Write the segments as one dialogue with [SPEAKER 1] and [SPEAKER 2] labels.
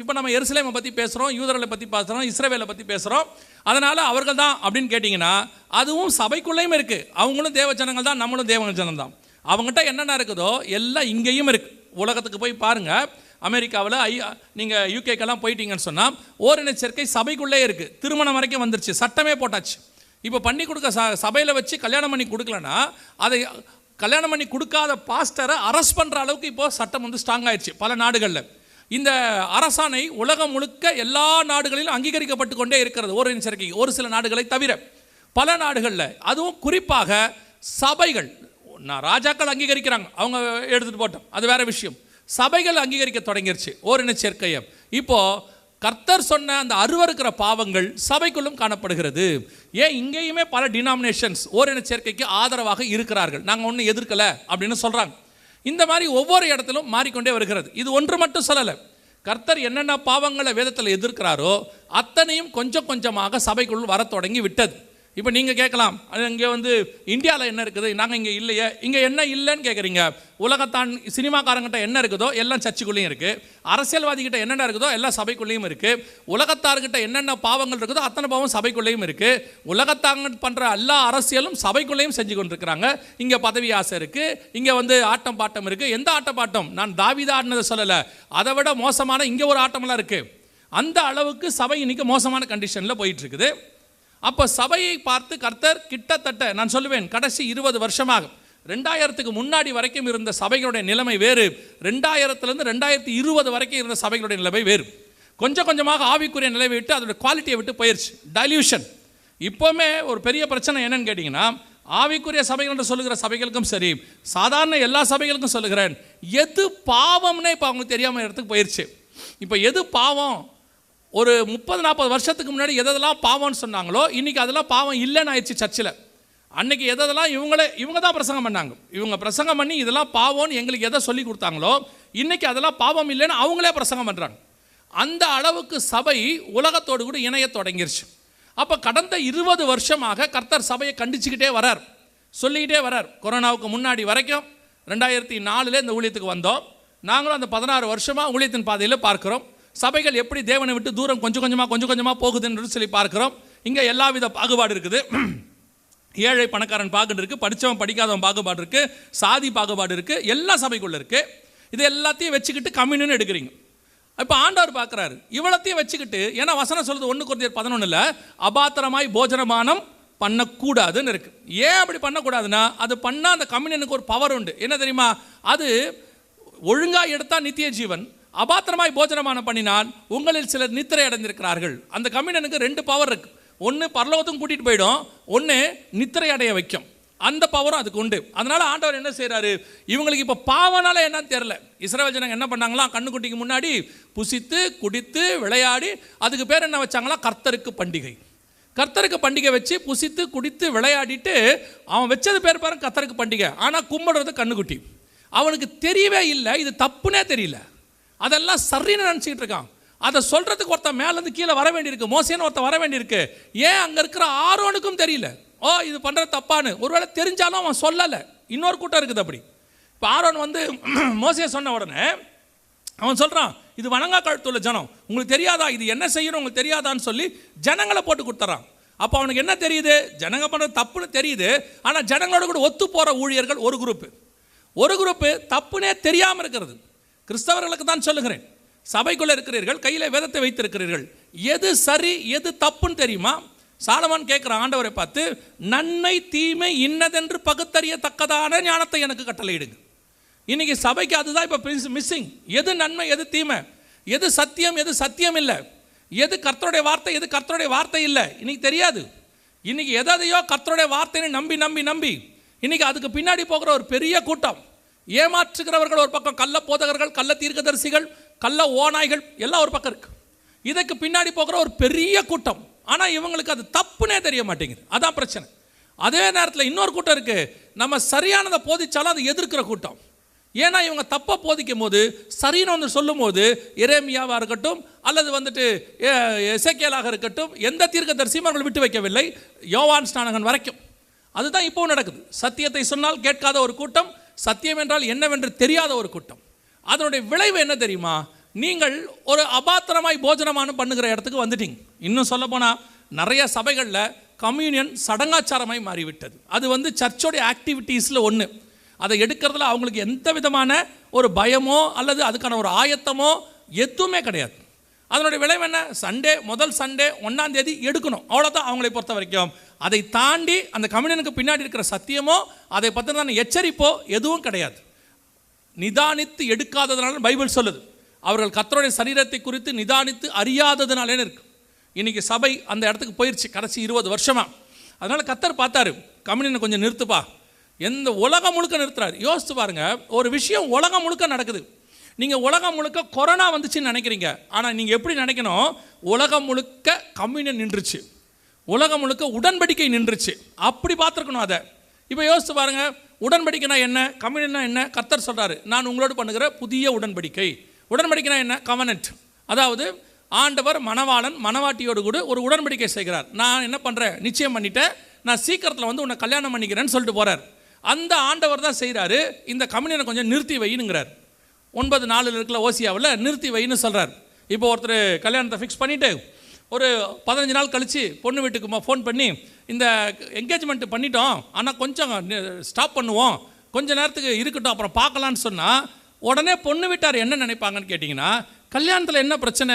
[SPEAKER 1] இப்போ நம்ம எருசலேமை பற்றி பேசுகிறோம் யூதர்களை பற்றி பேசுகிறோம் இஸ்ரேவேலை பற்றி பேசுகிறோம் அதனால் அவர்கள் தான் அப்படின்னு கேட்டிங்கன்னா அதுவும் சபைக்குள்ளேயும் இருக்குது அவங்களும் தேவச்சனங்கள் தான் நம்மளும் ஜனம் தான் அவங்ககிட்ட என்னென்ன இருக்குதோ எல்லாம் இங்கேயும் இருக்குது உலகத்துக்கு போய் பாருங்கள் அமெரிக்காவில் ஐ நீங்கள் யூகேக்கெல்லாம் போயிட்டீங்கன்னு சொன்னால் ஓரின சேர்க்கை சபைக்குள்ளே இருக்குது திருமணம் வரைக்கும் வந்துருச்சு சட்டமே போட்டாச்சு இப்போ பண்ணி கொடுக்க ச சபையில் வச்சு கல்யாணம் பண்ணி கொடுக்கலனா அதை கல்யாணம் பண்ணி கொடுக்காத பாஸ்டரை அரெஸ்ட் பண்ணுற அளவுக்கு இப்போது சட்டம் வந்து ஸ்ட்ராங் ஆயிடுச்சு பல நாடுகளில் இந்த அரசாணை உலகம் முழுக்க எல்லா நாடுகளிலும் அங்கீகரிக்கப்பட்டு கொண்டே இருக்கிறது ஒரு எச்சரிக்கை ஒரு சில நாடுகளை தவிர பல நாடுகளில் அதுவும் குறிப்பாக சபைகள் நான் ராஜாக்கள் அங்கீகரிக்கிறாங்க அவங்க எடுத்துகிட்டு போட்டோம் அது வேறு விஷயம் சபைகள் அங்கீகரிக்க தொடங்கிருச்சு ஓரின சேர்க்கையை இப்போது கர்த்தர் சொன்ன அந்த அருவருக்கிற பாவங்கள் சபைக்குள்ளும் காணப்படுகிறது ஏன் இங்கேயுமே பல டினாமினேஷன்ஸ் ஓரின சேர்க்கைக்கு ஆதரவாக இருக்கிறார்கள் நாங்கள் ஒன்றும் எதிர்க்கலை அப்படின்னு சொல்கிறாங்க இந்த மாதிரி ஒவ்வொரு இடத்திலும் மாறிக்கொண்டே வருகிறது இது ஒன்று மட்டும் சொல்லலை கர்த்தர் என்னென்ன பாவங்களை வேதத்தில் எதிர்க்கிறாரோ அத்தனையும் கொஞ்சம் கொஞ்சமாக சபைக்குள் வர தொடங்கி விட்டது இப்போ நீங்கள் கேட்கலாம் அது இங்கே வந்து இந்தியாவில் என்ன இருக்குது நாங்கள் இங்கே இல்லையே இங்கே என்ன இல்லைன்னு கேட்குறீங்க உலகத்தான் சினிமாக்காரங்கிட்ட என்ன இருக்குதோ எல்லாம் சர்ச்சுக்குள்ளேயும் இருக்குது அரசியல்வாதிகிட்ட என்னென்ன இருக்குதோ எல்லா சபைக்குள்ளேயும் இருக்குது உலகத்தார்கிட்ட என்னென்ன பாவங்கள் இருக்குதோ அத்தனை பாவம் சபைக்குள்ளேயும் இருக்குது உலகத்தாங்க பண்ணுற எல்லா அரசியலும் சபைக்குள்ளேயும் செஞ்சு கொண்டிருக்கிறாங்க இங்கே பதவி ஆசை இருக்குது இங்கே வந்து ஆட்டம் பாட்டம் இருக்குது எந்த ஆட்டம் பாட்டம் நான் தாவித ஆடினதை சொல்லலை அதை விட மோசமான இங்கே ஒரு ஆட்டமெல்லாம் இருக்குது அந்த அளவுக்கு சபை இன்றைக்கி மோசமான கண்டிஷனில் போயிட்டுருக்குது அப்போ சபையை பார்த்து கர்த்தர் கிட்டத்தட்ட நான் சொல்லுவேன் கடைசி இருபது வருஷமாகும் ரெண்டாயிரத்துக்கு முன்னாடி வரைக்கும் இருந்த சபைகளுடைய நிலைமை வேறு ரெண்டாயிரத்துலேருந்து ரெண்டாயிரத்தி இருபது வரைக்கும் இருந்த சபைகளுடைய நிலைமை வேறு கொஞ்சம் கொஞ்சமாக ஆவிக்குரிய நிலைமை விட்டு அதோடய குவாலிட்டியை விட்டு போயிடுச்சு டைல்யூஷன் இப்போவுமே ஒரு பெரிய பிரச்சனை என்னன்னு கேட்டிங்கன்னா ஆவிக்குரிய சபைகள் என்று சொல்லுகிற சபைகளுக்கும் சரி சாதாரண எல்லா சபைகளுக்கும் சொல்லுகிறேன் எது பாவம்னே இப்போ அவங்களுக்கு தெரியாமல் இடத்துக்கு போயிடுச்சு இப்போ எது பாவம் ஒரு முப்பது நாற்பது வருஷத்துக்கு முன்னாடி எதெல்லாம் பாவம்னு சொன்னாங்களோ இன்றைக்கி அதெல்லாம் பாவம் இல்லைன்னு ஆயிடுச்சு சர்ச்சில் அன்றைக்கி எதெல்லாம் இவங்களே இவங்க தான் பிரசங்கம் பண்ணாங்க இவங்க பிரசங்கம் பண்ணி இதெல்லாம் பாவம்னு எங்களுக்கு எதை சொல்லி கொடுத்தாங்களோ இன்றைக்கி அதெல்லாம் பாவம் இல்லைன்னு அவங்களே பிரசங்கம் பண்ணுறாங்க அந்த அளவுக்கு சபை உலகத்தோடு கூட இணைய தொடங்கிருச்சு அப்போ கடந்த இருபது வருஷமாக கர்த்தர் சபையை கண்டிச்சுக்கிட்டே வரார் சொல்லிக்கிட்டே வரார் கொரோனாவுக்கு முன்னாடி வரைக்கும் ரெண்டாயிரத்தி நாலில் இந்த ஊழியத்துக்கு வந்தோம் நாங்களும் அந்த பதினாறு வருஷமாக ஊழியத்தின் பாதையில் பார்க்குறோம் சபைகள் எப்படி தேவனை விட்டு தூரம் கொஞ்சம் கொஞ்சமாக கொஞ்சம் கொஞ்சமாக போகுதுன்னு சொல்லி பார்க்குறோம் இங்கே எல்லா வித பாகுபாடு இருக்குது ஏழை பணக்காரன் பாகுபாடு இருக்குது படித்தவன் படிக்காதவன் பாகுபாடு இருக்குது சாதி பாகுபாடு இருக்குது எல்லா சபைக்குள்ளே இருக்குது இது எல்லாத்தையும் வச்சுக்கிட்டு கம்யூனு எடுக்கிறீங்க இப்போ ஆண்டவர் பார்க்குறாரு இவ்வளோத்தையும் வச்சுக்கிட்டு ஏன்னா வசனம் சொல்கிறது ஒன்று பதினொன்னு பதினொன்றில் அபாத்திரமாய் போஜனமானம் பண்ணக்கூடாதுன்னு இருக்குது ஏன் அப்படி பண்ணக்கூடாதுன்னா அது பண்ணால் அந்த கம்யூனியனுக்கு ஒரு பவர் உண்டு என்ன தெரியுமா அது ஒழுங்காக எடுத்தால் நித்திய ஜீவன் அபாத்திரமாய் போஜனமான பண்ணினால் உங்களில் சிலர் நித்திரை அடைந்திருக்கிறார்கள் அந்த கம்யூனனுக்கு ரெண்டு பவர் இருக்குது ஒன்று பரலோகத்துக்கும் கூட்டிகிட்டு போயிடும் ஒன்று நித்திரை அடைய வைக்கும் அந்த பவரும் அதுக்கு உண்டு அதனால் ஆண்டவர் என்ன செய்கிறாரு இவங்களுக்கு இப்போ பாவனால என்னன்னு தெரில இஸ்ரேல் ஜனங்க என்ன பண்ணாங்களா கண்ணுக்குட்டிக்கு முன்னாடி புசித்து குடித்து விளையாடி அதுக்கு பேர் என்ன வச்சாங்களா கர்த்தருக்கு பண்டிகை கர்த்தருக்கு பண்டிகை வச்சு புசித்து குடித்து விளையாடிட்டு அவன் வச்சது பேர் பாருங்க கர்த்தருக்கு பண்டிகை ஆனால் கும்பிடுறது கண்ணுக்குட்டி அவனுக்கு தெரியவே இல்லை இது தப்புனே தெரியல அதெல்லாம் சரின்னு நினச்சிக்கிட்டு இருக்கான் அதை சொல்கிறதுக்கு ஒருத்தன் மேலேருந்து கீழே வர வேண்டியிருக்கு மோசேன்னு ஒருத்தன் வர வேண்டியிருக்கு ஏன் அங்கே இருக்கிற ஆரோனுக்கும் தெரியல ஓ இது பண்ணுறது தப்பான்னு ஒருவேளை தெரிஞ்சாலும் அவன் சொல்லலை இன்னொரு கூட்டம் இருக்குது அப்படி இப்போ ஆரோன் வந்து மோசையை சொன்ன உடனே அவன் சொல்கிறான் இது வணங்கா கழுத்துள்ள ஜனம் உங்களுக்கு தெரியாதா இது என்ன செய்யணும் உங்களுக்கு தெரியாதான்னு சொல்லி ஜனங்களை போட்டு கொடுத்துறான் அப்போ அவனுக்கு என்ன தெரியுது ஜனங்க பண்ணுறது தப்புன்னு தெரியுது ஆனால் ஜனங்களோட கூட ஒத்து போகிற ஊழியர்கள் ஒரு குரூப்பு ஒரு குரூப்பு தப்புனே தெரியாமல் இருக்கிறது கிறிஸ்தவர்களுக்கு தான் சொல்லுகிறேன் சபைக்குள்ளே இருக்கிறீர்கள் கையில் வேதத்தை வைத்திருக்கிறீர்கள் எது சரி எது தப்புன்னு தெரியுமா சாலமான் கேட்குற ஆண்டவரை பார்த்து நன்மை தீமை இன்னதென்று பகுத்தறியத்தக்கதான ஞானத்தை எனக்கு கட்டளையிடுங்க இன்றைக்கி சபைக்கு அதுதான் இப்போ பிரின்ஸ் மிஸ்ஸிங் எது நன்மை எது தீமை எது சத்தியம் எது சத்தியம் இல்லை எது கர்த்தருடைய வார்த்தை எது கர்த்தருடைய வார்த்தை இல்லை இன்றைக்கி தெரியாது இன்றைக்கி எதையோ கர்த்தருடைய வார்த்தைன்னு நம்பி நம்பி நம்பி இன்றைக்கி அதுக்கு பின்னாடி போகிற ஒரு பெரிய கூட்டம் ஏமாற்றுகிறவர்கள் ஒரு பக்கம் கள்ள போதகர்கள் கள்ள தீர்க்கதரிசிகள் கள்ள ஓநாய்கள் எல்லாம் ஒரு பக்கம் இருக்குது இதுக்கு பின்னாடி போகிற ஒரு பெரிய கூட்டம் ஆனால் இவங்களுக்கு அது தப்புனே தெரிய மாட்டேங்குது அதான் பிரச்சனை அதே நேரத்தில் இன்னொரு கூட்டம் இருக்குது நம்ம சரியானதை போதிச்சாலும் அதை எதிர்க்கிற கூட்டம் ஏன்னா இவங்க தப்பை போதிக்கும் போது சரின்னு ஒன்று சொல்லும் போது இரேமியாவாக இருக்கட்டும் அல்லது வந்துட்டு இசைக்கியலாக இருக்கட்டும் எந்த தீர்க்க தரிசியும் அவர்கள் விட்டு வைக்கவில்லை யோவான் ஸ்நானகன் வரைக்கும் அதுதான் இப்போவும் நடக்குது சத்தியத்தை சொன்னால் கேட்காத ஒரு கூட்டம் சத்தியம் என்றால் என்னவென்று தெரியாத ஒரு கூட்டம் அதனுடைய விளைவு என்ன தெரியுமா நீங்கள் ஒரு அபாத்திரமாய் போஜனமான பண்ணுகிற இடத்துக்கு வந்துட்டீங்க இன்னும் சொல்ல போனால் நிறைய சபைகளில் கம்யூனியன் சடங்காச்சாரமாய் மாறிவிட்டது அது வந்து சர்ச்சோடைய ஆக்டிவிட்டீஸில் ஒன்று அதை எடுக்கிறதுல அவங்களுக்கு எந்த விதமான ஒரு பயமோ அல்லது அதுக்கான ஒரு ஆயத்தமோ எதுவுமே கிடையாது அதனுடைய விளைவு என்ன சண்டே முதல் சண்டே ஒன்றாம் தேதி எடுக்கணும் அவ்வளோதான் அவங்களை பொறுத்த வரைக்கும் அதை தாண்டி அந்த கம்யூனியனுக்கு பின்னாடி இருக்கிற சத்தியமோ அதை பற்றின எச்சரிப்போ எதுவும் கிடையாது நிதானித்து எடுக்காததுனால பைபிள் சொல்லுது அவர்கள் கத்தருடைய சரீரத்தை குறித்து நிதானித்து அறியாததுனாலேன்னு இருக்கு இன்றைக்கி சபை அந்த இடத்துக்கு போயிடுச்சு கடைசி இருபது வருஷமாக அதனால் கத்தர் பார்த்தாரு கம்யூனியனை கொஞ்சம் நிறுத்துப்பா எந்த உலகம் முழுக்க நிறுத்துறாரு யோசித்து பாருங்கள் ஒரு விஷயம் உலகம் முழுக்க நடக்குது நீங்கள் உலகம் முழுக்க கொரோனா வந்துச்சுன்னு நினைக்கிறீங்க ஆனால் நீங்கள் எப்படி நினைக்கணும் உலகம் முழுக்க கம்யூனியன் நின்றுச்சு உலகம் முழுக்க உடன்படிக்கை நின்றுச்சு அப்படி பார்த்துருக்கணும் அதை இப்போ யோசித்து பாருங்கள் உடன்படிக்கைனா என்ன கம்யூனியனா என்ன கத்தர் சொல்கிறாரு நான் உங்களோடு பண்ணுகிற புதிய உடன்படிக்கை உடன்படிக்கைனா என்ன கவனன்ட் அதாவது ஆண்டவர் மணவாளன் மணவாட்டியோடு கூட ஒரு உடன்படிக்கை செய்கிறார் நான் என்ன பண்ணுறேன் நிச்சயம் பண்ணிட்டேன் நான் சீக்கிரத்தில் வந்து உன்னை கல்யாணம் பண்ணிக்கிறேன்னு சொல்லிட்டு போகிறார் அந்த ஆண்டவர் தான் செய்கிறாரு இந்த கம்யூனியனை கொஞ்சம் நிறுத்தி வைனுங்கிறார் ஒன்பது நாலில் இருக்கிற ஓசியாவில் நிறுத்தி வைன்னு சொல்கிறார் இப்போ ஒருத்தர் கல்யாணத்தை ஃபிக்ஸ் பண்ணிவிட்டு ஒரு பதினஞ்சு நாள் கழித்து பொண்ணு வீட்டுக்கு ஃபோன் பண்ணி இந்த என்கேஜ்மெண்ட்டு பண்ணிட்டோம் ஆனால் கொஞ்சம் ஸ்டாப் பண்ணுவோம் கொஞ்ச நேரத்துக்கு இருக்கட்டும் அப்புறம் பார்க்கலான்னு சொன்னால் உடனே பொண்ணு வீட்டார் என்ன நினைப்பாங்கன்னு கேட்டிங்கன்னா கல்யாணத்தில் என்ன பிரச்சனை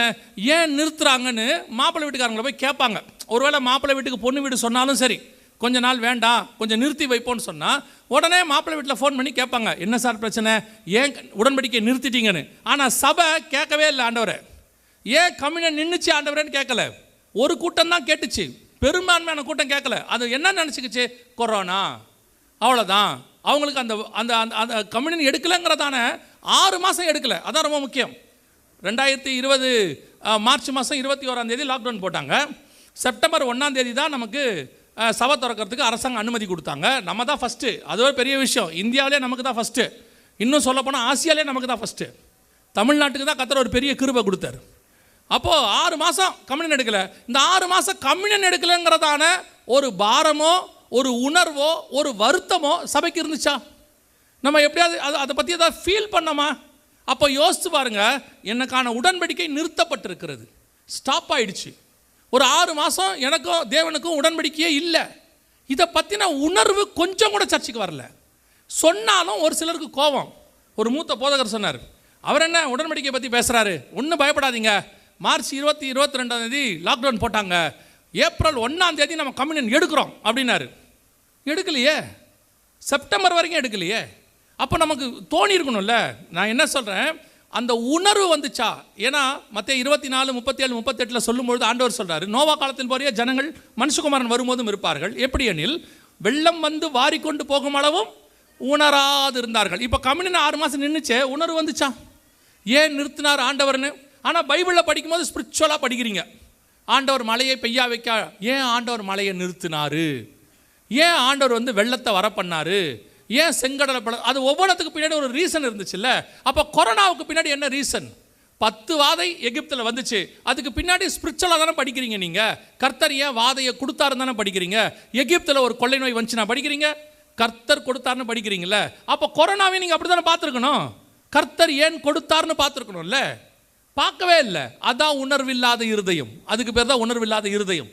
[SPEAKER 1] ஏன் நிறுத்துகிறாங்கன்னு மாப்பிள்ளை வீட்டுக்காரங்களை போய் கேட்பாங்க ஒருவேளை மாப்பிள்ளை வீட்டுக்கு பொண்ணு வீடு சொன்னாலும் சரி கொஞ்ச நாள் வேண்டாம் கொஞ்சம் நிறுத்தி வைப்போன்னு சொன்னால் உடனே மாப்பிள்ளை வீட்டில் ஃபோன் பண்ணி கேட்பாங்க என்ன சார் பிரச்சனை ஏன் உடன்படிக்கை நிறுத்திட்டீங்கன்னு ஆனால் சபை கேட்கவே இல்லை ஆண்டவரை ஏன் கம்யூனை நின்றுச்சு ஆண்டவரேன்னு கேட்கல ஒரு கூட்டம் தான் கேட்டுச்சு பெரும்பான்மையான கூட்டம் கேட்கல அது என்ன நினச்சிக்கிச்சு கொரோனா அவ்வளோதான் அவங்களுக்கு அந்த அந்த அந்த கம்யூனி எடுக்கலைங்கிறதான ஆறு மாதம் எடுக்கலை அதான் ரொம்ப முக்கியம் ரெண்டாயிரத்தி இருபது மார்ச் மாதம் இருபத்தி ஓராந்தேதி லாக்டவுன் போட்டாங்க செப்டம்பர் ஒன்றாந்தேதி தான் நமக்கு சபை திறக்கிறதுக்கு அரசாங்கம் அனுமதி கொடுத்தாங்க நம்ம தான் ஃபஸ்ட்டு அது ஒரு பெரிய விஷயம் இந்தியாவிலே நமக்கு தான் ஃபஸ்ட்டு இன்னும் சொல்லப்போனால் ஆசியாலே நமக்கு தான் ஃபஸ்ட்டு தமிழ்நாட்டுக்கு தான் கத்தர் ஒரு பெரிய கிருபை கொடுத்தார் அப்போது ஆறு மாதம் கம்யூனன் எடுக்கலை இந்த ஆறு மாதம் கம்யூனன் எடுக்கலைங்கிறதான ஒரு பாரமோ ஒரு உணர்வோ ஒரு வருத்தமோ சபைக்கு இருந்துச்சா நம்ம எப்படியாவது அது அதை பற்றி ஏதாவது ஃபீல் பண்ணோமா அப்போ யோசித்து பாருங்கள் எனக்கான உடன்படிக்கை நிறுத்தப்பட்டிருக்கிறது ஸ்டாப் ஆகிடுச்சு ஒரு ஆறு மாதம் எனக்கும் தேவனுக்கும் உடன்படிக்கையே இல்லை இதை பற்றின உணர்வு கொஞ்சம் கூட சர்ச்சைக்கு வரல சொன்னாலும் ஒரு சிலருக்கு கோபம் ஒரு மூத்த போதகர் சொன்னார் அவர் என்ன உடன்படிக்கை பற்றி பேசுகிறாரு ஒன்றும் பயப்படாதீங்க மார்ச் இருபத்தி இருபத்தி ரெண்டாம் தேதி லாக்டவுன் போட்டாங்க ஏப்ரல் ஒன்றாம் தேதி நம்ம கம்யூனியன் எடுக்கிறோம் அப்படின்னாரு எடுக்கலையே செப்டம்பர் வரைக்கும் எடுக்கலையே அப்போ நமக்கு தோணி இருக்கணும்ல நான் என்ன சொல்கிறேன் அந்த உணர்வு வந்துச்சா ஏன்னா மற்ற இருபத்தி நாலு முப்பத்தேழு முப்பத்தெட்டில் சொல்லும்பொழுது ஆண்டவர் சொல்கிறார் நோவா காலத்தில் போறிய ஜனங்கள் மனுஷகுமாரன் வரும்போதும் இருப்பார்கள் எப்படி எனில் வெள்ளம் வந்து வாரிக்கொண்டு போகும் அளவும் உணராது இருந்தார்கள் இப்போ கம்யூனி ஆறு மாதம் நின்றுச்சே உணர்வு வந்துச்சா ஏன் நிறுத்தினார் ஆண்டவர்னு ஆனால் பைபிளில் படிக்கும்போது ஸ்பிரிச்சுவலாக படிக்கிறீங்க ஆண்டவர் மலையை பெய்யா வைக்க ஏன் ஆண்டவர் மலையை நிறுத்தினார் ஏன் ஆண்டவர் வந்து வெள்ளத்தை வர பண்ணார் ஏன் செங்கடலை படம் அது ஒவ்வொன்றத்துக்கு பின்னாடி ஒரு ரீசன் இருந்துச்சுல்ல அப்போ கொரோனாவுக்கு பின்னாடி என்ன ரீசன் பத்து வாதை எகிப்தில் வந்துச்சு அதுக்கு பின்னாடி ஸ்பிரிச்சுவலாக தானே படிக்கிறீங்க நீங்கள் கர்த்தர் ஏன் வாதையை கொடுத்தாருன்னு தானே படிக்கிறீங்க எகிப்தில் ஒரு கொள்ளை நோய் வந்துச்சு நான் படிக்கிறீங்க கர்த்தர் கொடுத்தாருன்னு படிக்கிறீங்கல்ல அப்போ கொரோனாவை நீங்கள் அப்படி தானே பார்த்துருக்கணும் கர்த்தர் ஏன் கொடுத்தாருன்னு பார்த்துருக்கணும்ல பார்க்கவே இல்லை அதான் உணர்வில்லாத இருதயம் அதுக்கு பேர் தான் உணர்வில்லாத இருதயம்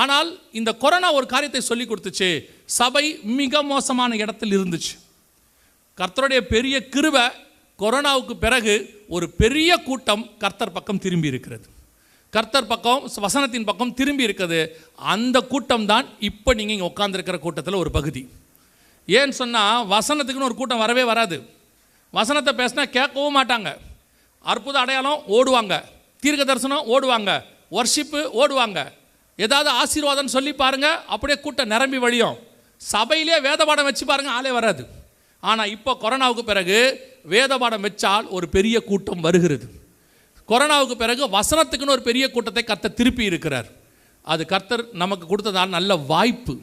[SPEAKER 1] ஆனால் இந்த கொரோனா ஒரு காரியத்தை சொல்லி கொடுத்துச்சு சபை மிக மோசமான இடத்தில் இருந்துச்சு கர்த்தருடைய பெரிய கிருவை கொரோனாவுக்கு பிறகு ஒரு பெரிய கூட்டம் கர்த்தர் பக்கம் திரும்பி இருக்கிறது கர்த்தர் பக்கம் வசனத்தின் பக்கம் திரும்பி இருக்குது அந்த கூட்டம் தான் இப்போ நீங்கள் இங்கே உட்காந்துருக்கிற கூட்டத்தில் ஒரு பகுதி ஏன்னு சொன்னால் வசனத்துக்குன்னு ஒரு கூட்டம் வரவே வராது வசனத்தை பேசினா கேட்கவும் மாட்டாங்க அற்புத அடையாளம் ஓடுவாங்க தீர்க்க தரிசனம் ஓடுவாங்க ஒர்ஷிப்பு ஓடுவாங்க ஏதாவது ஆசீர்வாதம் சொல்லி பாருங்கள் அப்படியே கூட்டம் நிரம்பி வழியும் சபையிலே வேத பாடம் வச்சு பாருங்கள் ஆளே வராது ஆனால் இப்போ கொரோனாவுக்கு பிறகு வேத பாடம் வச்சால் ஒரு பெரிய கூட்டம் வருகிறது கொரோனாவுக்கு பிறகு வசனத்துக்குன்னு ஒரு பெரிய கூட்டத்தை கர்த்தர் திருப்பி இருக்கிறார் அது கர்த்தர் நமக்கு கொடுத்ததால் நல்ல வாய்ப்பு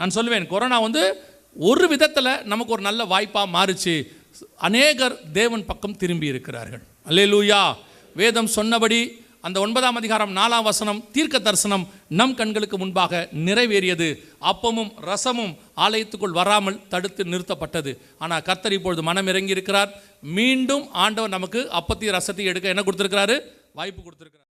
[SPEAKER 1] நான் சொல்லுவேன் கொரோனா வந்து ஒரு விதத்தில் நமக்கு ஒரு நல்ல வாய்ப்பாக மாறுச்சு அநேகர் தேவன் பக்கம் திரும்பி இருக்கிறார்கள் அல்லே லூயா வேதம் சொன்னபடி அந்த ஒன்பதாம் அதிகாரம் நாலாம் வசனம் தீர்க்க தரிசனம் நம் கண்களுக்கு முன்பாக நிறைவேறியது அப்பமும் ரசமும் ஆலயத்துக்குள் வராமல் தடுத்து நிறுத்தப்பட்டது ஆனால் கர்த்தர் இப்பொழுது மனம் இறங்கி இருக்கிறார் மீண்டும் ஆண்டவர் நமக்கு அப்பத்தையும் ரசத்தை எடுக்க என்ன கொடுத்துருக்கிறாரு வாய்ப்பு கொடுத்துருக்கிறார்